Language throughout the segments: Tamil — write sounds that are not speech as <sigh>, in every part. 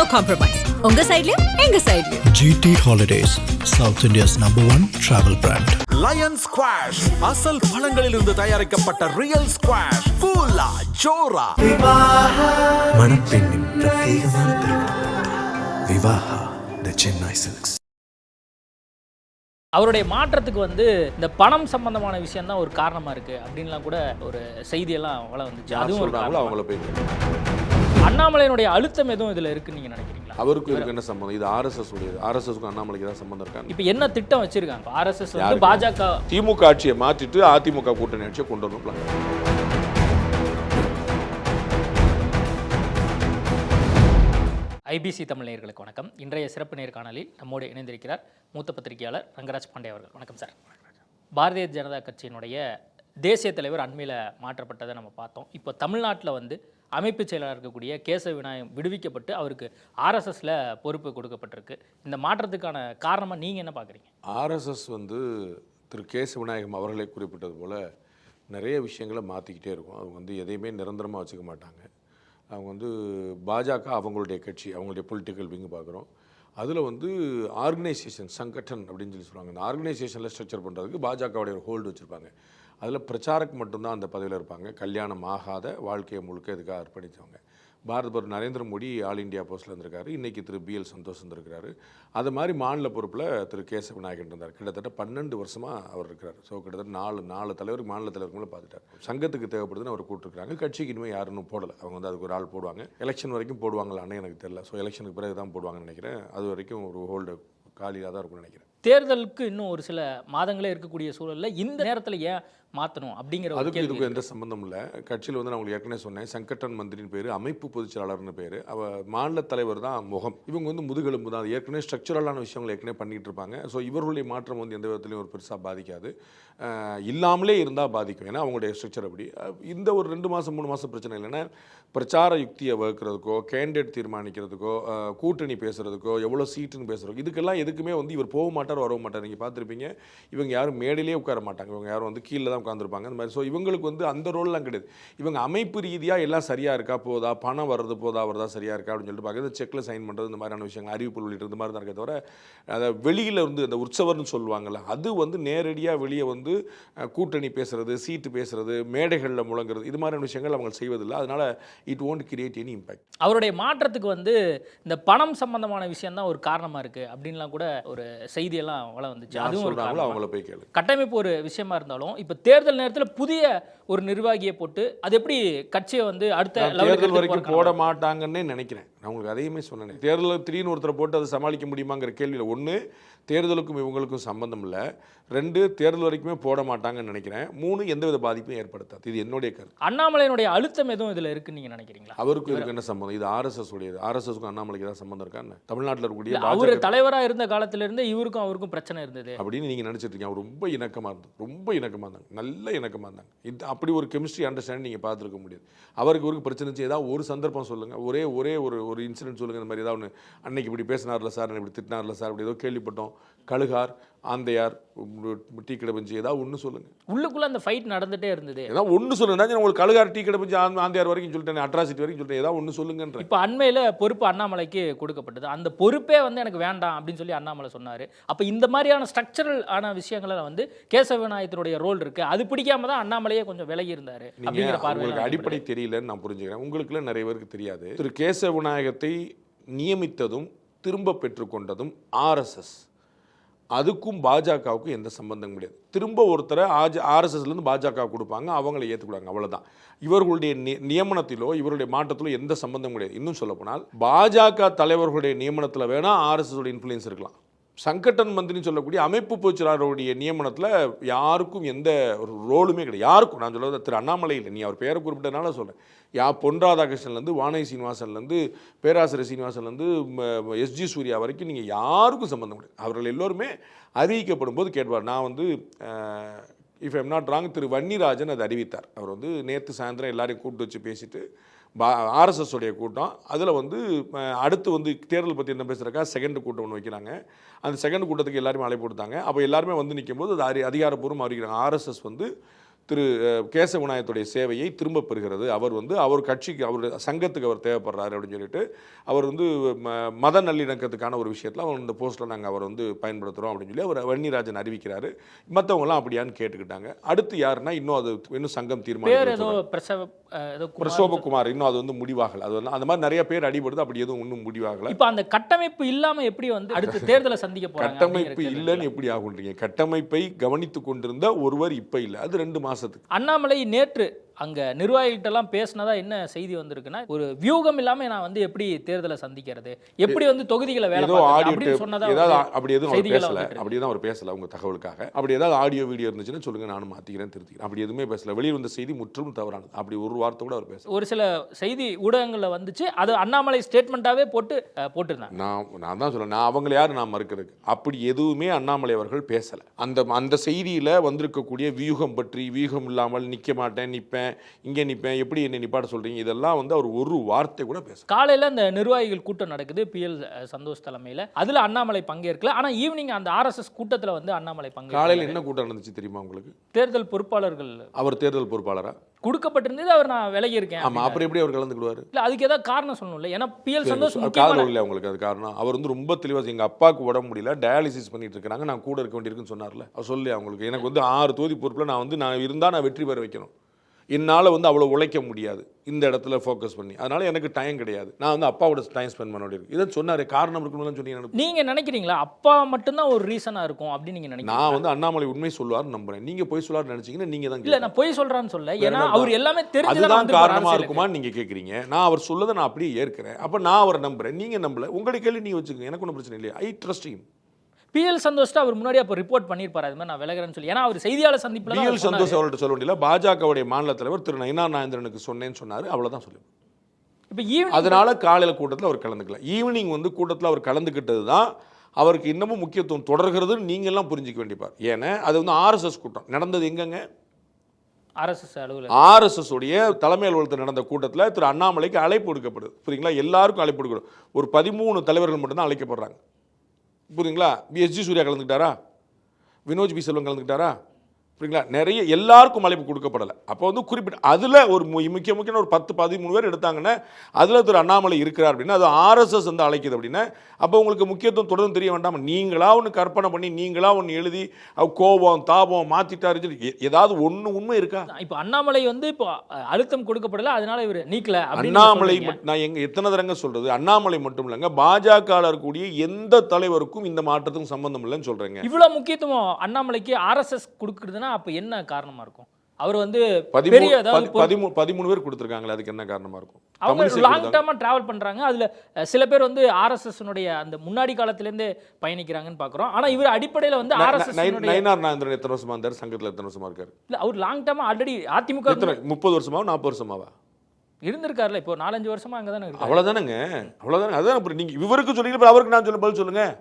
நோ காம்ப்ரமைஸ் உங்க சைடுலயும் எங்க சைடுலயும் GT Holidays, South India's number one travel brand. Lion squash அசல் பழங்களிலிருந்து தயாரிக்கப்பட்ட ரியல் ஸ்குவாஷ் கூலா ஜோரா மணப்பெண்ணின் பிரத்யேகமான விவாஹா த சென்னை சில்க்ஸ் அவருடைய மாற்றத்துக்கு வந்து இந்த பணம் சம்பந்தமான விஷயம் தான் ஒரு காரணமா இருக்கு அப்படின்லாம் கூட ஒரு செய்தியெல்லாம் வள வந்துச்சு அதுவும் ஒரு சொல்றாங்களோ காரணமா. அவங்கள போய் கேளுங்க. அண்ணாமலையினுடைய அழுத்தம் எதுவும் இதுல இருக்குன்னு நீங்க நினைக்கிறீங்களா? அவருக்கும் இதுக்கு என்ன சம்பந்தம் இது ஆர்எஸ்எஸ் உடையது ஆர்எஸ்எஸ்க்கும் அண்ணாமலைக்கு தான் சம்பந்தம் இருக்காங்க இப்போ என்ன திட்டம் வச்சிருக்காங்க? ஆர்எஸ்எஸ் வந்து? பாஜக திமுக ஆட்சியை மாற்றிட்டு அதிமுக கூட்டணி ஆட்சியை கொண்டு வரணும். ஐபிசி தமிழ் நேயர்களுக்கு வணக்கம். இன்றைய சிறப்பு நேர்காணலில் நம்மோடு இணைந்திருக்கிறார் மூத்த பத்திரிகையாளர் ரங்கராஜ் பாண்டே அவர்கள். வணக்கம் சார். பாரதிய ஜனதா கட்சியினுடைய தேசிய தலைவர் அண்மையில் மாற்றப்பட்டதை நம்ம பார்த்தோம். இப்போ தமிழ்நாட்டில் வந்து அமைப்பு செயலாளர் இருக்கக்கூடிய கேசவ விநாயகம் விடுவிக்கப்பட்டு அவருக்கு ஆர்எஸ்எஸில் பொறுப்பு கொடுக்கப்பட்டிருக்கு. இந்த மாற்றத்துக்கான காரணமாக நீங்கள் என்ன பார்க்குறீங்க ஆர்எஸ்எஸ் வந்து திரு கேச விநாயகம் அவர்களை குறிப்பிட்டது போல் நிறைய விஷயங்களை மாற்றிக்கிட்டே இருக்கும். அவங்க வந்து எதையுமே நிரந்தரமாக வச்சுக்க மாட்டாங்க. அவங்க வந்து பாஜக அவங்களுடைய கட்சி அவங்களுடைய பொலிட்டிக்கல் விங்கு பார்க்குறோம் அதில் வந்து ஆர்கனைசேஷன் சங்கட்டன் அப்படின்னு சொல்லி சொல்லுவாங்க. இந்த ஆர்கனைசேஷனில் ஸ்ட்ரக்சர் பண்ணுறதுக்கு பாஜகவுடைய ஒரு ஹோல்டு வச்சுருப்பாங்க. அதில் பிரச்சாரக் மட்டும்தான் அந்த பதவியில் இருப்பாங்க. கல்யாணம் ஆகாத வாழ்க்கையை முழுக்க இதுக்காக அர்ப்பணித்தவங்க பாரத பிரதமர் நரேந்திர மோடி ஆல் இந்தியா போஸ்ட்டில் இருந்திருக்காரு. இன்றைக்கி திரு பிஎல் சந்தோஷ் இருந்திருக்கிறாரு அது மாதிரி மாநில பொறுப்பில் திரு கேசவ விநாயகன் இருந்தார். கிட்டத்தட்ட பன்னெண்டு வருஷமாக அவர் இருக்கிறார். ஸோ கிட்டத்தட்ட நாலு நாலு தலைவருக்கு மாநில தலைவருக்குள்ள பார்த்துட்டார் சங்கத்துக்கு தேவைப்படுதுன்னு அவர் கூப்பிட்டுருக்காங்க கட்சிக்கு இனிமேல் யாருன்னு போடலை. அவங்க வந்து அதுக்கு ஒரு ஆள் போடுவாங்க. எலெக்ஷன் வரைக்கும் போடுவாங்களான்னு எனக்கு தெரியல. ஸோ எலெக்ஷனுக்கு பிறகு தான் போடுவாங்கன்னு நினைக்கிறேன். அது வரைக்கும் ஒரு ஹோல்டு காலியாக தான் இருக்கும்னு நினைக்கிறேன். தேர்தலுக்கு இன்னும் ஒரு சில மாதங்களே இருக்கக்கூடிய சூழலில் இந்த நேரத்தில் ஏன் மாற்றணும் அப்படிங்கிற கேள்வி இதுக்கும் எந்த சம்பந்தம் இல்லை. கட்சியில் வந்து நான் உங்களுக்கு ஏற்கனவே சொன்னேன். சங்கட்டன் மந்திரின் பேர் அமைப்பு பொதுச்செயலாளர்னு பேர். அவ மாநில தலைவர் தான் முகம். இவங்க வந்து முதுகெலும்பு தான். ஏற்கனவே ஸ்ட்ரக்சரலான விஷயங்களை ஏற்கனவே பண்ணிட்டு இருப்பாங்க. ஸோ இவர்களுடைய மாற்றம் வந்து எந்த விதத்துலையும் ஒரு பெருசாக பாதிக்காது. இல்லாமலே இருந்தால் பாதிக்கும். ஏன்னா அவங்களுடைய ஸ்ட்ரக்சர் அப்படி. இந்த ஒரு ரெண்டு மாதம் மூணு மாதம் பிரச்சனை இல்லைன்னா பிரச்சார யுக்தியை வகுக்கிறதுக்கோ கேண்டிடேட் தீர்மானிக்கிறதுக்கோ கூட்டணி பேசுறதுக்கோ எவ்வளோ சீட்டுன்னு பேசுறதுக்கோ இதுக்கெல்லாம் எதுக்குமே வந்து இவர் போக மாட்டார் வரவும் மாட்டார். நீங்கள் பார்த்துருப்பீங்க இவங்க யாரும் மேடையிலே உட்கார மாட்டாங்க. இவங்க யாரும் வந்து கீழே தான் உட்காந்துருப்பாங்க அந்த மாதிரி. ஸோ இவங்களுக்கு வந்து அந்த ரோல்லாம் கிடையாது. இவங்க அமைப்பு ரீதியாக எல்லாம் சரியாக இருக்கா போதா? பணம் வர்றது போதா? வருதா? சரியாக இருக்கா? அப்படின்னு சொல்லிட்டு பார்க்குறது. செக்கில் சைன் பண்ணுறது இந்த மாதிரியான விஷயங்கள் அறிவிப்பு வெளியிட்டு இந்த மாதிரி தான் இருக்கே தவிர அதை வெளியில் இருந்து அந்த உற்சவர்னு சொல்லுவாங்கல்ல அது வந்து நேரடியாக வெளியே வந்து கூட்டணி பேசுறது சீட்டு பேசுறது மேடைகளில் முழங்குறது இது மாதிரியான விஷயங்கள் அவங்க செய்வதில்லை. அதனால it won't create any impact அவருடைய மாற்றத்துக்கு வந்து இந்த பணம் சம்பந்தமான விஷயம் தான் ஒரு காரணமா இருக்கு அப்படின்லாம் கூட ஒரு செய்தியெல்லாம் வள வந்துச்சு அதுவும். அவங்கள போய் கேளு. கட்டமைப்பு ஒரு விஷயமா இருந்தாலும் இப்போ தேர்தல் நேரத்தில் புதிய ஒரு நிர்வாகியை போட்டு அது எப்படி கட்சியை வந்து அடுத்த தேர்தல் வரைக்கும் போட மாட்டாங்கன்னே நினைக்கிறேன். நான் உங்களுக்கு அதையுமே சொன்னேன். தேர்தலில் திடீர்னு ஒருத்தரை போட்டு அதை சமாளிக்க முடியுமாங்கிற கேள்வியில் ஒன்று தேர்தலுக்கும் இவங்களுக்கும் சம்பந்தம் இல்லை. ரெண்டு தேர்தல் வரைக்குமே போட மாட்டாங்கன்னு நினைக்கிறேன். மூணு எந்தவித பாதிப்பும் ஏற்படுத்தாது. இது என்னுடைய கருத்து. அண்ணாமலையினுடைய அழுத்தம் எதுவும் இதுல இருக்குன்னு நீங்க நினைக்கிறீங்களா? அவருக்கும் இதுக்கு என்ன சம்பந்தம்? இது ஆர்எஸ்எஸ் உடையது. ஆர்எஸ்எஸ்க்கும் அண்ணாமலைக்கு தான் சம்பந்தம் இருக்கான்னு தமிழ்நாட்டில் இருக்கக்கூடிய அவரு பாஜக தலைவரா இருந்த காலத்துல இருந்து இவருக்கும் அவருக்கும் பிரச்சனை இருந்தது. அப்படின்னு நீங்கள் நினச்சிட்டு இருக்கீங்க. அவர் ரொம்ப இணக்கமாக இருந்தது ரொம்ப இணக்கமாக இருந்தாங்க. நல்ல இணக்கமாக இருந்தாங்க. இது அப்படி ஒரு கெமிஸ்ட்ரி அண்டர்ஸ்டாண்டிங் நீங்கள் பார்த்துருக்க முடியாது. அவருக்கு இவருக்கு பிரச்சனை ஏதாவது ஒரு சந்தர்ப்பம் சொல்லுங்கள் ஒரே ஒரே ஒரு ஒரு இன்சிடென்ட் சொல்லுங்கள் இந்த மாதிரி ஏதாவது ஒன்று அன்னைக்கு இப்படி பேசினார்ல சார்? இப்படி திட்டினார்ல சார்? அப்படி ஏதோ கேள்விப்பட்டோம். கழுகார் ஆந்தையார் டீ கடை பஞ்சு ஏதாவது ஒன்று சொல்லுங்கள் உள்ளுக்குள்ள அந்த ஃபைட் நடந்துட்டே இருந்தது. ஏதாவது ஒன்று சொல்லுங்க. நான் உங்களுக்கு கழுகார் டீ கடை பஞ்சு ஆந்த்- ஆந்தையார் வரைக்கும் சொல்லிட்டேன் அட்ராசிட்டி வரைக்கும் சொல்லிட்டேன் ஏதாவது ஒன்று சொல்லுங்கன்ற இப்போ அண்மையில பொறுப்பு அண்ணாமலைக்கு கொடுக்கப்பட்டது. அந்த பொறுப்பே வந்து எனக்கு வேண்டாம் அப்படின்னு சொல்லி அண்ணாமலை சொன்னாரு. அப்ப இந்த மாதிரியான ஸ்ட்ரக்சரல் ஆன விஷயங்கள வந்து கேசவ விநாயகத்தினுடைய ரோல் இருக்கு. அது பிடிக்காம தான் அண்ணாமலையே கொஞ்சம் விலகி இருந்தாரு உங்களுக்கு அடிப்படை தெரியலன்னு நான் புரிஞ்சுக்கிறேன். உங்களுக்குள்ள நிறைய பேருக்கு தெரியாது. திரு கேசவ விநாயகத்தை நியமித்ததும் திரும்ப பெற்றுக்கொண்டதும் ஆர்எஸ்எஸ் அதுக்கும் பாஜகவுக்கும் எந்த சம்பந்தம் கிடையாது. திரும்ப ஒருத்தரை ஆஜ் ஆர்எஸ்எஸ்லேருந்து பாஜக கொடுப்பாங்க அவங்கள ஏற்றுக்குவாங்க அவ்வளோதான் இவர்களுடைய நி- நியமனத்திலோ இவருடைய மாற்றத்திலோ எந்த சம்பந்தம் கிடையாது. இன்னும் சொல்லப்போனால் பாஜக தலைவர்களுடைய நியமனத்தில் வேணால் ஆர்எஸ்எஸோட இன்ஃப்ளூயன்ஸ் இருக்கலாம். சங்கட்டன் மந்திரின்னு சொல்லக்கூடிய அமைப்பு பொதுச்செயலாளருடைய நியமனத்தில் யாருக்கும் எந்த ஒரு ரோலுமே கிடையாது. யாருக்கும்? நான் சொல்லுவது திரு அண்ணாமலை இல்லை நீ அவர் பேரை குறிப்பிட்டனால சொல்கிறேன் யா பொன் ராதாகிருஷ்ணன்லேருந்து வானை சீனிவாசன்லேருந்து பேராசிரியர் சீனிவாசன்லேருந்து எஸ்ஜி சூர்யா வரைக்கும் நீங்கள் யாருக்கும் சம்மந்தம் கிடையாது. அவர்கள் எல்லோருமே அறிவிக்கப்படும் போது கேட்பார். நான் வந்து இஃப் எம் நாட் ராங் திரு வன்னிராஜன் அதை அறிவித்தார். அவர் வந்து நேற்று சாயந்தரம் எல்லாரையும் கூப்பிட்டு வச்சு பேசிட்டு ஆர்எஸ்எஸ் உடைய கூட்டம். அதில் வந்து அடுத்து வந்து தேர்தல் பற்றி என்ன பேசுகிறக்கா செகண்ட் கூட்டம் ஒன்று வைக்கிறாங்க. அந்த செகண்ட் கூட்டத்துக்கு எல்லாருமே அழைப்பு கொடுத்தாங்க அப்போ எல்லாருமே வந்து நிற்கும்போது அது அதிகாரப்பூர்வம் அறிவிக்கிறாங்க. ஆர்எஸ்எஸ் வந்து திரு அஹ், கேசவ விநாயகத்துடைய சேவையை திரும்ப பெறுகிறது. அவர் வந்து அவர் கட்சிக்கு அவர் சங்கத்துக்கு அவர் தேவைப்படுறாரு அப்படின்னு சொல்லிட்டு அவர் வந்து மத நல்லிணக்கத்துக்கான ஒரு விஷயத்தில் அவர் இந்த போஸ்ட்டில் நாங்கள் அவர் வந்து பயன்படுத்துகிறோம் அப்படின்னு சொல்லி அவர் வன்னிராஜன் அறிவிக்கிறாரு. மற்றவங்களாம் அப்படியான்னு கேட்டுக்கிட்டாங்க. அடுத்து யாருன்னா இன்னும் அது இன்னும் சங்கம் தீர்மானம் பிரசோபகுமார் இன்னும் அது வந்து முடிவாகல. அது வந்து அந்த மாதிரி நிறைய பேர் அடிபடுது அப்படி எதுவும் இன்னும் முடிவாகல. இப்போ அந்த கட்டமைப்பு இல்லாம எப்படி வந்து அடுத்த <laughs> தேர்தலை சந்திக்க போறாங்க? கட்டமைப்பு இல்லைன்னு எப்படி ஆகுன்றீங்க? கட்டமைப்பை கவனித்து கொண்டிருந்த ஒருவர் இப்ப இல்லை. அது ரெண்டு மாதத்துக்கு அண்ணாமலை நேற்று அங்க நிர்வாகிகிட்டலாம் பேசினதா என்ன செய்தி வந்திருக்குன்னா ஒரு வியூகம் இல்லாம நான் வந்து எப்படி தேர்தலை சந்திக்கிறது எப்படி வந்து தொகுதிகளை வேலை அப்படின்னு சொன்னதா அப்படி எதுவும் அவர் பேசல. அப்படி எதுவும் அவர் பேசல உங்க தகவலுக்காக. அப்படி ஏதாவது ஆடியோ வீடியோ இருந்துச்சுன்னா சொல்லுங்க நானும் மாத்திக்கிறேன் திருத்திக்கிறேன். அப்படி எதுவுமே பேசல. வெளியே வந்த செய்தி முற்றிலும் தவறானது. அப்படி ஒரு வார்த்தை கூட அவர் பேசல. ஒரு சில செய்தி ஊடகங்கள்ல வந்துச்சு. அது அண்ணாமலை ஸ்டேட்மெண்ட்டாவே போட்டு போட்டிருந்தாங்க. நான் நான் தான் சொல்றேன். நான் அவங்கள யார்? நான் மறுக்கிறதுக்கு. அப்படி எதுவுமே அண்ணாமலை அவர்கள் பேசல. அந்த அந்த செய்தியில வந்திருக்கக்கூடிய வியூகம் பற்றி வியூகம் இல்லாமல் நிக்க மாட்டேன் நிப்பேன் இங்க நிப்பேன் எப்படி என்னை நிப்பாட்ட சொல்றீங்க? இதெல்லாம் வந்து அவர் ஒரு வார்த்தை கூட பேச காலையில அந்த நிர்வாகிகள் கூட்டம் நடக்குது பிஎல் சந்தோஷ் தலைமையில. அதுல அண்ணாமலை பங்கேற்கல. ஆனா ஈவினிங் அந்த ஆர்எஸ்எஸ் கூட்டத்துல வந்து அண்ணாமலை காலையில் பங்கேற்கல என்ன கூட்டம் நடந்துச்சு தெரியுமா உங்களுக்கு? தேர்தல் பொறுப்பாளர்கள். அவர் தேர்தல் பொறுப்பாளரா? கொடுக்கப்பட்டிருந்தது அவர் நான் விலகி இருக்கேன் ஆமா அப்புறம் எப்படி அவர் கலந்துக்கிடுவாரு இல்ல அதுக்கு ஏதாவது காரணம் சொல்லணும்ல. ஏன்னா பிஎல் சந்தோஷ் காரணம் இல்லை உங்களுக்கு அது காரணம். அவர் வந்து ரொம்ப தெளிவாக எங்கள் அப்பாவுக்கு உடம்பு முடியல டயாலிசிஸ் பண்ணிட்டு இருக்காங்க நான் கூட இருக்க வேண்டியிருக்குன்னு சொன்னார்ல. அவர் சொல்லி அவங்களுக்கு எனக்கு வந்து ஆறு தொகுதி பொறுப்பில் நான் வந்து நான் இருந்தால் நான் வெற்றி பெற வைக்கணும். என்னால் வந்து அவ்வளோ உழைக்க முடியாது. இந்த இடத்துல ஃபோக்கஸ் பண்ணி. அதனால எனக்கு டைம் கிடையாது. நான் வந்து அப்பாவோட டைம் ஸ்பெண்ட் பண்ண வேண்டியிருக்கு இதை சொன்னார். காரணம் இருக்கணும்னு சொல்லி எனக்கு நீங்க நினைக்கிறீங்களா? அப்பா மட்டும்தான் ஒரு ரீசனா இருக்கும் அப்படின்னு நீங்க நினைக்கிறீங்க நான் வந்து அண்ணாமலை உண்மை சொல்லுவார் நம்புறேன். நீங்க போய் சொல்லாரு நினைச்சீங்கன்னா நீங்க தான் இல்ல. நான் பொய் சொல்றான்னு சொல்ல ஏன்னா அவர் எல்லாமே தெரிஞ்சுதான் அதுதான் வந்து காரணமா அரசியலுக்கு. இருக்குமான்னு நீங்க கேக்குறீங்க? நான் அவர் சொல்லதை நான் அப்படியே ஏற்கிறேன். அப்ப நான் அவரை நம்புறேன். நீங்க நம்பல. உங்களுடைய கேள்வி நீங்க வச்சுக்கோங்க. எனக்கு ஒன்றும் பிரச்சனை இல்லையா. ஐ ட்ரஸ்ட் பிஎல் சந்தோஷ் அவர் முன்னாடி அப்போ ரிப்போர்ட் பண்ணியிருப்பாரு. அது மாதிரி நான் விலகிறேன்னு சொல்லி. ஏன்னா அவர் செய்தியாளர் சந்திப்புல பிஎல். சந்தோஷ் அவர்கிட்ட சொல்ல வேண்டியல பாஜகவுடைய மாநில தலைவர் திரு நயினா நாயந்திரனுக்கு சொன்னேன்னு சொன்னாரு. அவ்வளவுதான் சொல்லி. இப்போ ஈவினிங் அதனால காலையில கூட்டத்தில் அவர் கலந்துக்கல. ஈவினிங் வந்து கூட்டத்தில் அவர் கலந்துக்கிட்டது தான் அவருக்கு இன்னமும் முக்கியத்துவம் தொடர்கிறதுன்னு நீங்க எல்லாம் புரிஞ்சுக்க வேண்டியப்பார் ஏன்னா அது வந்து ஆர்எஸ்எஸ் கூட்டம். நடந்தது எங்கங்க? ஆர்எஸ்எஸ் அலுவலர் ஆர்எஸ்எஸ் உடைய தலைமை அலுவலகத்தில் நடந்த கூட்டத்தில் திரு அண்ணாமலைக்கு அழைப்பு கொடுக்கப்படுது புரியுங்களா எல்லாருக்கும் அழைப்பு கொடுக்கணும் ஒரு பதிமூணு தலைவர்கள் மட்டும்தான் அழைக்கப்படுறாங்க. புரியுங்களா? பிஎஸ்ஜி சூர்யா கலந்துக்கிட்டாரா? வினோஜ் பி செல்வம் கலந்துக்கிட்டாரா? புரியுங்களா? நிறைய எல்லாருக்கும் அழைப்பு கொடுக்கப்படலை. அப்போ வந்து குறிப்பிட்ட அதில் ஒரு முக்கிய முக்கியமான ஒரு பத்து பதிமூணு பேர் எடுத்தாங்கன்னா அதில் திரு அண்ணாமலை இருக்கிறார் அப்படின்னா அது ஆர்எஸ்எஸ் வந்து அழைக்குது அப்படின்னா அப்போ உங்களுக்கு முக்கியத்துவம் தொடர்ந்து தெரிய வேண்டாம். நீங்களா ஒன்று கற்பனை பண்ணி நீங்களா ஒன்று எழுதி கோபம் தாபம் மாற்றிட்டாரு ஏதாவது ஒன்று உண்மை இருக்கா? இப்போ அண்ணாமலை வந்து இப்போ அழுத்தம் கொடுக்கப்படல அதனால இவர் நீக்கல அண்ணாமலை நான் எங்க எத்தனை தரங்க சொல்றது? அண்ணாமலை மட்டும் இல்லைங்க பாஜக இருக்கக்கூடிய எந்த தலைவருக்கும் இந்த மாற்றத்துக்கும் சம்பந்தம் இல்லைன்னு சொல்றேங்க. இவ்வளவு முக்கியத்துவம் அண்ணாமலைக்கு ஆர்எஸ்எஸ் கொடுக்குறதுன்னா அப்ப என்ன காரணமா இருக்கும்? அவர் வந்து பெரிய பதிமூணு பதிமூணு பேர் கொடுத்துருக்காங்களே அதுக்கு என்ன காரணமா இருக்கும்? அவங்க லாங். டேர்மா டிராவல் பண்றாங்க. அதுல சில பேர் வந்து ஆர்எஸ்எஸ் அந்த முன்னாடி காலத்துல இருந்தே பயணிக்கிறாங்கன்னு பாக்குறோம். ஆனா இவர் அடிப்படையில வந்து ஆர்எஸ்எஸ் நயன்- நயனார் நாயந்திரன் எத்தனை வருஷமா இருந்தார்? சங்கத்துல எத்தனை வருஷமா இருக்காரு? இல்ல அவர் லாங் டேர்மா ஆல்ரெடி அதிமுக முப்பது வருஷமா நாற்பது வருஷமாவா? இருந்திருக்காருல்ல இப்போ நாலஞ்சு வருஷமா அங்கதானே இருக்காரு. அவ்வளவுதானங்க. அவ்வளவுதானே. அதான் அப்புறம் நீங்க இவருக்கு சொல்லி அப்புறம் அவருக்கு நான் சொல்ல பதில் சொல்லுங்க.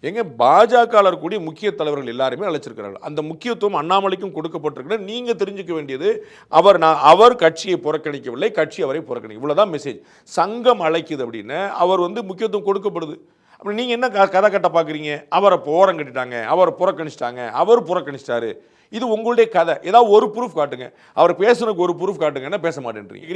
எங்க பாஜக இருக்கக்கூடிய முக்கிய தலைவர்கள் எல்லாருமே அழைச்சிருக்கிறார்கள் அந்த முக்கியத்துவம் அண்ணாமலைக்கும் கொடுக்கப்பட்டிருக்கிற நீங்க தெரிஞ்சுக்க வேண்டியது. அவர் நான் அவர் கட்சியை புறக்கணிக்கவில்லை கட்சி அவரை புறக்கணிக்க இவ்வளவுதான் மெசேஜ் சங்கம் அழைக்குது அப்படின்னு அவர் வந்து முக்கியத்துவம் கொடுக்கப்படுது. அப்படி நீங்க என்ன க- கதை கட்ட பாக்குறீங்க? அவரை போரம் கட்டிட்டாங்க அவரை புறக்கணிச்சிட்டாங்க அவர் புறக்கணிச்சிட்டாரு. இது உங்களுடைய கதை. ஏதாவது ஒரு ப்ரூஃப் காட்டுங்க. அவர் பேசுனதுக்கு ஒரு ப்ரூஃப் காட்டுங்கன்னா பேச மாட்டேன்றீங்க.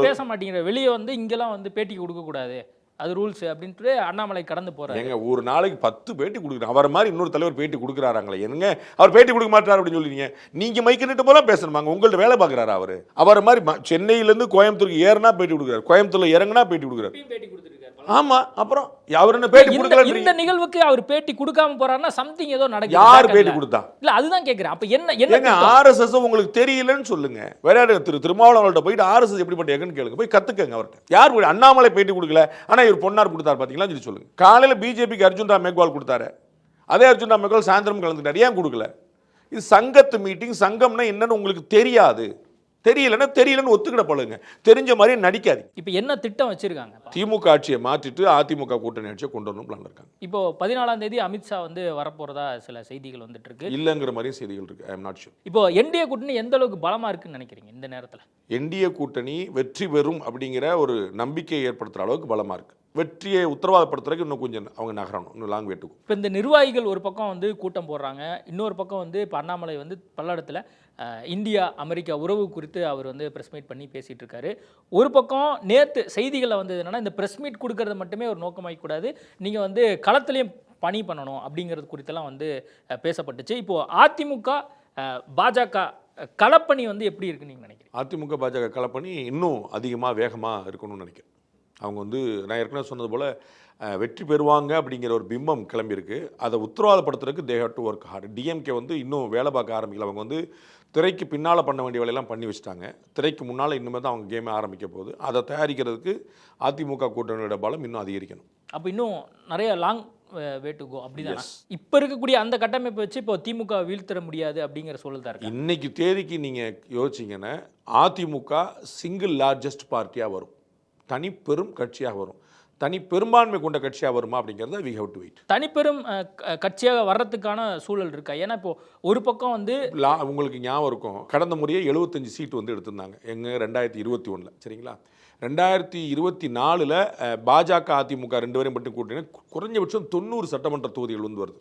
பேச மாட்டேங்கிற வெளியே வந்து இங்கெல்லாம் வந்து பேட்டி கொடுக்க கூடாது அது ரூல்ஸ் அப்படின்ட்டு அண்ணாமலை கடந்து போறாரு. ஏங்க ஒரு நாளைக்கு பத்து பேட்டி கொடுக்குறேன். அவரை மாதிரி இன்னொரு தலைவர் பேட்டி கொடுக்குறாங்களே என்னங்க அவர் பேட்டி கொடுக்க மாட்டார் அப்படின்னு சொல்லிங்க நீங்க மைக்கு நிட்டு போல பேசணுமாங்க உங்கள்ட்ட வேலை பார்க்குறாரு அவரு? அவரை மாதிரி சென்னையிலேருந்து கோயம்புத்தூருக்கு ஏறினா பேட்டி கொடுக்குறாரு. கோயம்புத்தூர்ல இறங்குனா பேட்டி கொடுக்குறாரு. பேட்டி கொடுத்துருக்காரு ஆமா அப்புறம் அவர் என்ன பேட்டி கொடுக்கலன்றீங்க? இந்த நிகழ்வுக்கு அவர் பேட்டி கொடுக்காம போறாருன்னா சம்திங் ஏதோ நடக்குது. யார் பேட்டி. கொடுத்தா? இல்ல அதுதான் கேக்குறேன். அப்ப என்ன என்ன ஏங்க திட்டம்? ஆர்எஸ்எஸ் உங்களுக்கு தெரியலன்னு சொல்லுங்க. வேற திரு திருமாவளவன்கிட்ட போயிட்டு ஆர்எஸ்எஸ் எப்படிப்பட்ட எங்கன்னு கேளுங்க. போய் கத்துக்கங்க அவர்கிட்ட. யார் அண்ணாமலை பேட்டி கொடுக்கல? ஆனா இவர் பொன்னார் கொடுத்தாரு பாத்தீங்களா? சொல்லி சொல்லுங்க. காலையில பிஜேபிக்கு அர்ஜுன் ராம் மேக்வால் கொடுத்தாரு. அதே அர்ஜுன் ராம் மேக்வால் சாயந்தரம் கலந்துட்டார். ஏன் கொடுக்கல? இது சங்கத்து மீட்டிங் சங்கம்னா என்னன்னு உங்களுக்கு தெரியாது. தெரியலன்னா தெரியலன்னு ஒத்துக்கிட பழகுங்க. தெரிஞ்ச மாதிரி நடிக்காதீங்க. இப்ப என்ன திட்டம் வச்சிருக்காங்க? திமுக ஆட்சியை மாற்றிட்டு அதிமுக கூட்டணி ஆட்சியை கொண்டு வரணும் பிளான் இருக்காங்க. இப்போ பதினாலாம் தேதி அமித்ஷா வந்து வரப்போறதா சில செய்திகள் வந்துட்டு இருக்கு. இல்லைங்கிற மாதிரியும் செய்திகள் இருக்கு. ஐ எம் நாட் ஷூர் இப்போ என்டிஏ கூட்டணி எந்த அளவுக்கு பலமா இருக்குன்னு நினைக்கிறீங்க இந்த நேரத்துல? என்டிஏ கூட்டணி வெற்றி பெறும் அப்படிங்கிற ஒரு நம்பிக்கையை ஏற்படுத்துகிற அளவுக்கு பலமாக இருக்கு. வெற்றியை உத்தரவாதப்படுத்துறதுக்கு இன்னும் கொஞ்சம் அவங்க நகரணும் இன்னும் லாங் வேட்டுக்கும் இப்போ இந்த நிர்வாகிகள் ஒரு பக்கம் வந்து கூட்டம் போடுறாங்க இன்னொரு பக்கம் வந்து இப்போ அண்ணாமலை வந்து பல்லடத்தில் இந்தியா அமெரிக்கா உறவு குறித்து அவர் வந்து ப்ரெஸ் மீட் பண்ணி பேசிகிட்டு இருக்காரு. ஒரு பக்கம் நேற்று செய்திகளில் வந்தது என்னன்னா இந்த ப்ரெஸ் மீட் கொடுக்கறது மட்டுமே ஒரு நோக்கமாகக் கூடாது நீங்கள் வந்து களத்துலேயும் பணி பண்ணணும் அப்படிங்கிறது குறித்தெல்லாம் வந்து பேசப்பட்டுச்சு. இப்போது அதிமுக பாஜக களப்பணி வந்து எப்படி இருக்குன்னு நீங்கள் நினைக்கிறீங்க? அதிமுக பாஜக கலப்பணி இன்னும் அதிகமாக வேகமாக இருக்கணும்னு நினைக்கிறேன். அவங்க வந்து நான் ஏற்கனவே சொன்னது போல் வெற்றி பெறுவாங்க அப்படிங்கிற ஒரு பிம்பம் கிளம்பியிருக்கு. அதை உத்தரவாதப்படுத்துறதுக்கு they have to work hard DMK வந்து இன்னும் வேலை பார்க்க ஆரம்பிக்கல. அவங்க வந்து திரைக்கு பின்னால் பண்ண வேண்டிய வேலையெல்லாம் பண்ணி வச்சுட்டாங்க. திரைக்கு முன்னால் இன்னுமே தான் அவங்க கேமே ஆரம்பிக்க போகுது. அதை தயாரிக்கிறதுக்கு அதிமுக கூட்டணியோட பலம் இன்னும் அதிகரிக்கணும். அப்போ இன்னும் நிறைய லாங் வே டு கோ அப்படிதானா? இப்போ இருக்கக்கூடிய அந்த கட்டமைப்பை வச்சு இப்போ திமுக வீழ்த்திட முடியாது அப்படிங்கிற சூழல் தான் இருக்கு? இன்னைக்கு தேதிக்கு நீங்கள் யோசிச்சிங்கன்னா அதிமுக சிங்கிள் லார்ஜஸ்ட் பார்ட்டியாக வரும். தனி பெரும் கட்சியாக வரும். தனி பெரும்பான்மை கொண்ட கட்சியாக வருமா அப்படிங்கிறத வி ஹவ் டு வெயிட் தனிப்பெரும் கட்சியாக வர்றதுக்கான சூழல் இருக்கா. ஏன்னா இப்போ ஒரு பக்கம் வந்து லா உங்களுக்கு ஞாபகம் இருக்கும். கடந்த முறையே எழுபத்தஞ்சு சீட்டு வந்து எடுத்திருந்தாங்க. எங்க ரெண்டாயிரத்தி இருபத்தி ஒன்றில் சரிங்களா? ரெண்டாயிரத்தி இருபத்தி நாலில் பாஜக அதிமுக ரெண்டு பேரையும் மட்டும் கூட்டினா குறைஞ்சபட்சம் தொண்ணூறு சட்டமன்ற தொகுதிகள் வந்து வருது.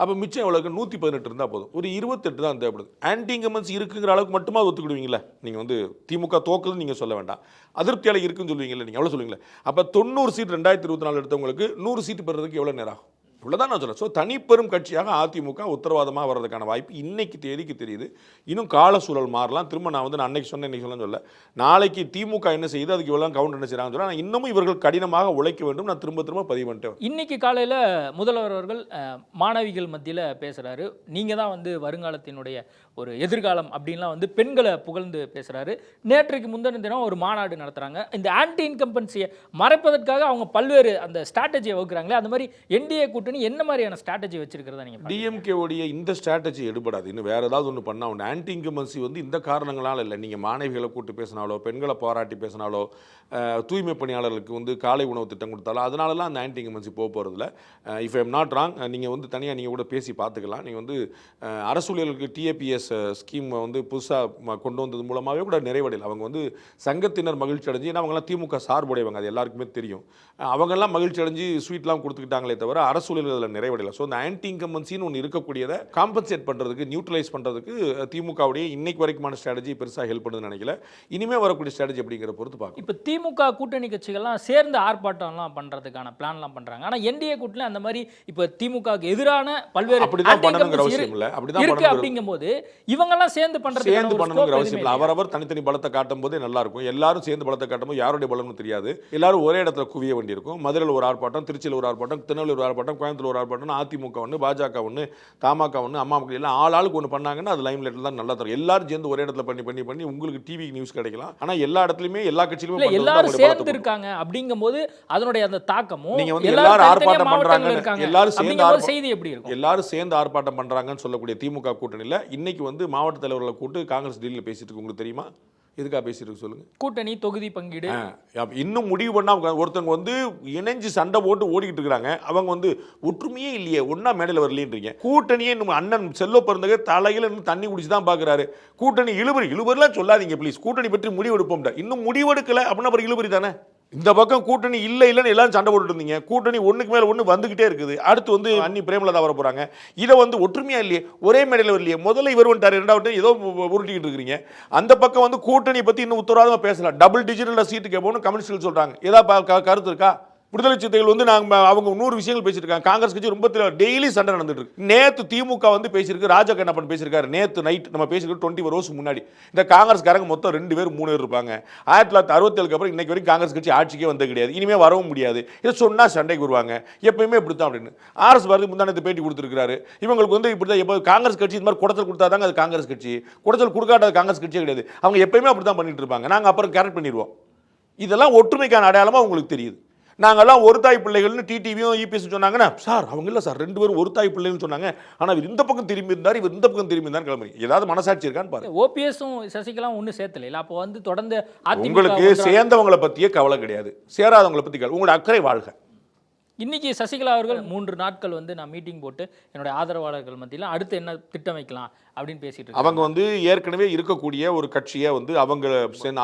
அப்போ மிச்சம் எவ்வளோக்கு நூற்றி பதினெட்டு இருந்தால் போதும். ஒரு இருபத்தெட்டு தான் தேவைப்படுது. ஆன்டி இருக்குங்கிற அளவுக்கு மட்டுமா அது ஒத்துக்கிடுவீங்களா? நீங்கள் வந்து திமுக தோக்குதுன்னு நீங்கள் சொல்ல வேண்டாம். அதிருப்தியால் இருக்குன்னு சொல்லுவீங்களா நீங்கள் எவ்வளோ சொல்லுவீங்களா. அப்போ தொண்ணூறு சீட் ரெண்டாயிரத்தி இருபத்தி நாலு எடுத்தவங்களுக்கு நூறு சீட்டு பெறதுக்கு எவ்வளோ நேரம் ஆகும்? இவ்வளோதான் நான் சொல்கிறேன் ஸோ தனிப்பெரும் கட்சியாக அதிமுக உத்தரவாதமாக வர்றதுக்கான வாய்ப்பு இன்னைக்கு தேதிக்கு தெரியுது. இன்னும் கால சூழல் மாறலாம். திரும்ப நான் வந்து நான் அன்னைக்கு சொன்னேன் இன்னைக்கு சொல்ல சொல்ல நாளைக்கு திமுக என்ன செய்யுது? அதுக்கு இவ்வளோ கவுண்டர் என்ன செய்கிறாங்கன்னு சொல்ல இன்னமும் இவர்கள் கடினமாக உழைக்க வேண்டும். நான் திரும்ப திரும்ப பதிவு பண்ணிட்டேன். இன்னைக்கு காலையில் முதல்வர் அவர்கள் மாணவிகள் மத்தியில் பேசுகிறாரு நீங்கள் தான் வந்து வருங்காலத்தினுடைய ஒரு எதிர்காலம் அப்படின்லாம் வந்து பெண்களை புகழ்ந்து பேசுகிறாரு நேற்றைக்கு முந்தின தினம் ஒரு மாநாடு நடத்துகிறாங்க இந்த ஆன்டி இன்கம்பன்சியை மறைப்பதற்காக அவங்க பல்வேறு அந்த ஸ்ட்ராட்டஜியை வகுக்கிறாங்களே அந்த மாதிரி என்டிஏ கூட்டணி என்ன மாதிரியான ஸ்ட்ராட்டஜி வச்சிருக்கிறதா நீங்கள் டிஎம்கேவுடைய இந்த ஸ்ட்ராட்டஜி எடுபடாது. இன்னும் வேறு ஏதாவது ஒன்று பண்ணால் ஒன்று ஆன்டி இன்கமன்சி வந்து இந்த காரணங்களால் இல்லை. நீங்கள் மாணவிகளை கூட்டு பேசினாலோ பெண்களை பாராட்டி பேசினாலோ தூய்மை பணியாளர்களுக்கு வந்து காலை உணவு திட்டம் கொடுத்தாலோ அதனாலலாம் அந்த ஆன்டி இன்கமன்சி போக போகிறதில்ல இஃப் ஐம் நாட் ராங் நீங்கள் வந்து தனியாக நீங்கள் கூட பேசி பார்த்துக்கலாம் நீங்கள் வந்து அரசு ஊழியர்களுக்கு டிஏபிஎஸ் ஸ்கீம் வந்து புதுசாக கொண்டு வந்தது மூலமாகவே கூட நிறைவடையில். அவங்க வந்து சங்கத்தினர் மகிழ்ச்சி அடைஞ்சு ஏன்னா அவங்களாம் திமுக சார்புடையவங்க. அது எல்லாருக்குமே தெரியும். அவங்கெல்லாம் மகிழ்ச்சி அடைஞ்சு ஸ்வீட்லாம் கொடுத்துக்கிட்டாங்களே தவிர அரசு ஊழியர்கள் அதில் நிறைவடையல ஸோ இந்த ஆன்டி இன்கமன்சின்னு ஒன்று இருக்கக்கூடியதை காம்பன்சேட் பண்ணுறதுக்கு நியூட்ரலைஸ் பண்ணுறதுக்கு திமுகவுடைய இன்னைக்கு வரைக்குமான ஸ்ட்ராட்டஜி பெருசாக ஹெல்ப் பண்ணுதுன்னு நினைக்கல. இனிமேல் வரக்கூடிய ஸ்ட்ராட்டஜி அப்படிங்கிற பொறுத்து பார்க்கணும். இப்போ திமுக கூட்டணி கட்சிகள்லாம் சேர்ந்து ஆர்ப்பாட்டம்லாம் பண்ணுறதுக்கான பிளான்லாம் பண்ணுறாங்க ஆனால் என்டிஏ கூட்டணி அந்த மாதிரி இப்போ திமுகவுக்கு எதிரான பல்வேறு அப்படிதான் பண்ணணுங்கிற அவசியம் இல்லை. அப்படிதான் இருக்கு அப்படிங்கும்போது இவங்கெல்லாம் சேர்ந்து பண்ணுறது சேர்ந்து பண்ணணுங்கிற அவசியம் இல்லை. அவரவர் தனித்தனி பலத்தை காட்டும் போதே நல்லா இருக்கும் எல்லாரும் சேர்ந்து பலத்தை காட்டும் போது யாருடைய பலம்னு தெரியாது. எல்லாரும் ஒரே இடத்துல குவிய வேண்டியிருக்கும். மதுரையில் ஒரு ஆர்ப்பாட்டம் திருச்சியில் ஒரு ஆர்ப்பாட்டம் திருநெல்வேலி ஒரு ஆர்ப்பாட்டம் கோயம்புத்தூர் ஒரு ஆர்ப்பாட்டம் அதிமுக ஒன்று பாஜக ஒன்று தமாக ஒன்று அம்மா மக்கள் எல்லாம் ஆள் ஆளுக்கு ஒன்று பண்ணாங்கன்னா அது லைம் லைட்டில் தான் நல்லா தரும். எல்லாரும் சேர்ந்து ஒரே இடத்துல பண்ணி பண்ணி பண்ணி உங்களுக்கு டிவி நியூஸ் கிடைக்கலாம். ஆனால் எல்லா இடத்துலையுமே எல்லா கட்சியிலுமே எல்லாரும் சேர்ந்து. இருக்காங்க அப்படிங்கும்போது அதனுடைய அந்த தாக்கமும் நீங்க வந்து எல்லாரும் ஆர்ப்பாட்டம் இருக்காங்க. எல்லாரும் சேர்ந்து செய்தி எப்படி இருக்கும்? எல்லாரும் சேர்ந்து ஆர்ப்பாட்டம் பண்றாங்கன்னு சொல்லக்கூடிய திமுக கூட்டணியில் இன்னைக்கு வந்து மாவட்ட தலைவர்களை கூட்டு காங்கிரஸ் டெல்லியில் பேசிட்டு இருக்கு. உங்களுக்கு தெரியுமா? எதுக்காக பேசிட்டு இருக்கு சொல்லுங்க. கூட்டணி தொகுதி பங்கீடு. இன்னும் முடிவு பண்ணா உட்கா- ஒருத்தவங்க வந்து இணைஞ்சு சண்டை போட்டு ஓடிக்கிட்டு இருக்காங்க. அவங்க வந்து ஒற்றுமையே இல்லையே ஒண்ணா மேடையில் வரலன்றீங்க. கூட்டணியே இன்னும் அண்ணன் செல்வ பிறந்தக தலையில இன்னும் தண்ணி குடிச்சு தான் பாக்குறாரு. கூட்டணி இழுபறி இழுபறிலாம் சொல்லாதீங்க ப்ளீஸ் கூட்டணி பற்றி முடிவெடுப்போம் இன்னும் முடிவெடுக்கல அப்படின்னா அப்புறம் இழுபறி தானே இந்த பக்கம் கூட்டணி இல்லை இல்லைன்னு எல்லாரும் சண்டை போட்டுட்டு இருந்தீங்க. கூட்டணி ஒன்றுக்கு மேலே ஒன்று வந்துக்கிட்டே இருக்குது. அடுத்து வந்து அன்னி பிரேமலதா வர போகிறாங்க இதை வந்து ஒற்றுமையாக இல்லையே? ஒரே மேடையில் வரலையே? முதல்ல இவர் வந்துட்டார் ரெண்டாவது ஏதோ உருட்டிக்கிட்டு இருக்கிறீங்க. அந்த பக்கம் வந்து கூட்டணி பற்றி இன்னும் உத்தரவாதமாக பேசலாம் டபுள் டிஜிட்டலில் சீட்டு கேட்போம்னு கமிஷனில் சொல்கிறாங்க ஏதாவது கருத்து இருக்கா? விடுதலை சிறுத்தைகள் வந்து நாங்கள் அவங்க நூறு விஷயங்கள் பேசியிருக்காங்க. காங்கிரஸ் கட்சி ரொம்ப டெய்லி சண்டை நடந்துட்டு இருக்கு. நேத்து திமுக வந்து பேசியிருக்கு ராஜா கண்ணப்பன் பேசியிருக்காரு? நேத்து நைட் நம்ம பேசியிருக்கோம் டுவெண்ட்டி ஃபோர் ஹவர்ஸ் முன்னாடி. இந்த காங்கிரஸ்காரங்க மொத்தம் ரெண்டு பேர் மூணு பேர் இருப்பாங்க. ஆயிரத்தி தொள்ளாயிரத்தி அறுபத்தேழுக்கு அப்புறம் இன்னைக்கு வரைக்கும் காங்கிரஸ் கட்சி ஆட்சிக்கே வந்து கிடையாது. இனிமே வரவும் முடியாது. இதை சொன்னால் சண்டைக்கு வருவாங்க. எப்பயுமே இப்படி தான் அப்படின்னு ஆர்எஸ் பாரதி முந்தானத்தை பேட்டி கொடுத்துருக்காரு இவங்களுக்கு வந்து இப்படி தான் எப்போ காங்கிரஸ் கட்சி இந்த மாதிரி குடச்சல் கொடுத்தாதாங்க அது காங்கிரஸ் கட்சி. குடச்சல் கொடுக்காட்டது காங்கிரஸ் கட்சியே கிடையாது. அவங்க எப்பயுமே அப்படி தான் பண்ணிட்டு இருப்பாங்க. நாங்கள் அப்புறம் கரெக்ட் பண்ணிடுவோம். இதெல்லாம் ஒற்றுமைக்கான அடையாளமாக உங்களுக்கு தெரியுது. நாங்கெல்லாம் ஒரு தாய் பிள்ளைகள்னு டிடிவியும் இபிஎஸ் சொன்னாங்கன்னா சார் அவங்க இல்லை சார். ரெண்டு பேரும் ஒரு தாய் பிள்ளைன்னு சொன்னாங்க. ஆனால் இவர் இந்த பக்கம் திரும்பி இருந்தார் இவர் இந்த பக்கம் திரும்பி இருந்தார் கிளம்பி ஏதாவது மனசாட்சி இருக்கான்னு பாருங்க. ஓபிஎஸும் சசிகலாவும் ஒன்றும் சேர்த்தல. இல்ல அப்போ வந்து தொடர்ந்து உங்களுக்கு சேர்ந்தவங்களை பற்றியே கவலை கிடையாது. சேராதவங்களை பற்றி கவலை. உங்களோட அக்கறை வாழ்க. இன்னைக்கு சசிகலா அவர்கள் மூன்று நாட்கள் வந்து நான் மீட்டிங் போட்டு என்னுடைய ஆதரவாளர்கள் மத்தியில் அடுத்து என்ன திட்டம் வைக்கலாம் அப்படின்னு பேசிட்டு. அவங்க வந்து ஏற்கனவே இருக்கக்கூடிய ஒரு கட்சியை வந்து அவங்க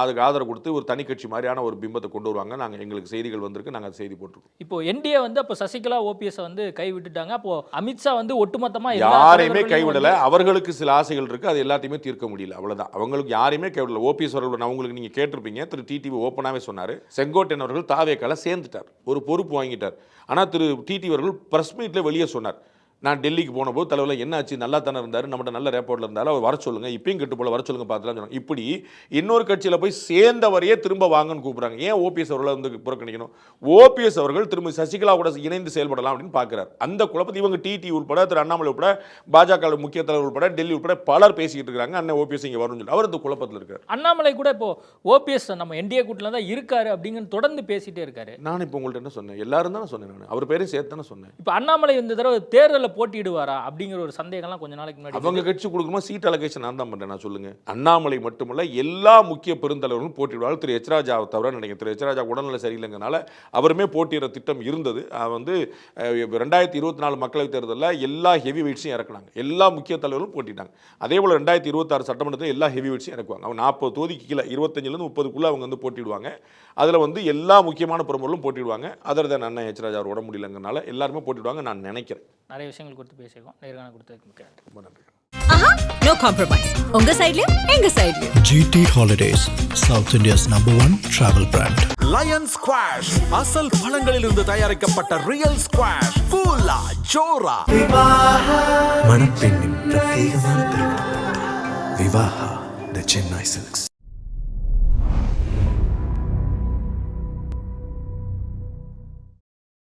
அதுக்கு ஆதரவு கொடுத்து ஒரு தனி கட்சி மாதிரியான ஒரு பிம்பத்தை கொண்டு வருவாங்க. நாங்கள் எங்களுக்கு செய்திகள் வந்திருக்கு. நாங்கள் செய்தி போட்டிருக்கோம். இப்போ என்டிஏ வந்து அப்போ சசிகலா ஓபிஎஸ் வந்து கை விட்டுட்டாங்க. அப்போ அமித்ஷா வந்து ஒட்டுமொத்தமா எல்லா யாரையுமே கைவிடல. அவர்களுக்கு சில ஆசைகள் இருக்கு. அது எல்லாத்தையுமே தீர்க்க முடியல. அவ்வளவுதான். அவங்களுக்கு யாரையுமே கைவிடல. ஓபிஎஸ் அவர்கள் நான் உங்களுக்கு நீங்க கேட்டிருப்பீங்க. திரு டிடிவி ஓப்பனாவே சொன்னாரு. செங்கோட்டையன் அவர்கள் தாவேக்கால சேர்ந்துட்டார். ஒரு பொறுப்பு வாங்கிட்டார். ஆனால் திரு டிடி அவர்கள் ப்ரெஸ் மீட்டில் வெளியே சொன்னார். நான் டெல்லிக்கு போன போது தலைவரில் என்ன ஆச்சு நல்லா தானே இருந்தார். நம்மகிட்ட நல்ல ரேப்போர்ட்ல இருந்தாலும் அவர் வர சொல்லுங்க. இப்பயும் கெட்டு போல வர சொல்லுங்க பார்த்துலாம் சொன்னாங்க இப்படி இன்னொரு கட்சியில போய் சேர்ந்தவரையே திரும்ப வாங்கன்னு கூப்பிடுறாங்க. ஏன் ஓபிஎஸ் அவர்களை வந்து புறக்கணிக்கணும்? ஓபிஎஸ் அவர்கள் திரும்ப சசிகலா கூட இணைந்து செயல்படலாம் அப்படின்னு பார்க்கிறார் அந்த குழப்பத்தை இவங்க டிடி உட்பட திரு அண்ணாமலை உட்பட பாஜக முக்கிய தலைவர் உட்பட டெல்லி உட்பட பலர் பேசிக்கிட்டு இருக்காங்க. அண்ணன் ஓபிஎஸ் இங்க வரும்னு சொல்லி அவர் இந்த குழப்பத்தில் இருக்கார். அண்ணாமலை கூட இப்போ ஓபிஎஸ் நம்ம என்டிஏ கூட்டில் தான் இருக்காரு அப்படிங்கன்னு தொடர்ந்து பேசிட்டே இருக்காரு. நான் இப்போ உங்கள்ட்ட என்ன சொன்னேன்? எல்லாரும் தானே சொன்னேன் நான். அவர் பேரையும் சேர்த்து தானே சொன்னேன். இப்போ அண்ணாமலை இந்த தடவை தேர்தலில் போட்டியிடுவாரா அப்படிங்கிற ஒரு சந்தேகம்லாம் கொஞ்ச நாளைக்கு முன்னாடி அவங்க கட்சி கொடுக்குமா சீட் அலகேஷன் நான் தான் பண்றேன் நான் சொல்லுங்க. அண்ணாமலை மட்டுமல்ல எல்லா முக்கிய பெருந்தலைவர்களும் போட்டியிடுவார்கள். திரு எச் ராஜாவை தவிர நினைக்கிறேன் திரு எச் ராஜா உடல்நிலை சரியில்லைங்கனால அவருமே போட்டியிட திட்டம் இருந்தது. அது வந்து ரெண்டாயிரத்தி இருபத்தி நாலு மக்களவைத் தேர்தலில் எல்லா ஹெவி வெயிட்ஸையும் இறக்குனாங்க. எல்லா முக்கிய தலைவர்களும் போட்டிட்டாங்க. அதே போல் ரெண்டாயிரத்தி இருபத்தாறு சட்டமன்றத்தில் எல்லா ஹெவி வெயிட்ஸையும் இறக்குவாங்க. அவங்க நாற்பது தொகுதிக்கு கீழே இருபத்தஞ்சிலேருந்து முப்பதுக்குள்ளே அவங்க வந்து போட்டிடுவாங்க அதில் வந்து எல்லா முக்கியமான பிரமுகர்களும் போட்டிடுவாங்க அதர் தான் அண்ணன் எச் ராஜா அவர் உடம்பு முடியலங்கனால எல்லாருமே போட்டிடுவாங்க நான் நினைக்கிறேன். நிறைய விஷயங்கள் கொடுத்து பேசியிருக்கோம். நேர்காணல் கொடுத்ததுக்கு மிக்க நன்றி. ரொம்ப நன்றி. ஆஹா நோ காம்ப்ரமைஸ் உங்க சைட்லயும் எங்க சைட்லயும் GT Holidays, South India's number one travel brand. Lion squash அசல் பழங்களிலிருந்து தயாரிக்கப்பட்ட ரியல் ஸ்குவாஷ் கூலா ஜோரா மணப்பெண்ணின் பிரத்யேகமான திருமணம் விவாஹா த சென்னை சில்க்ஸ்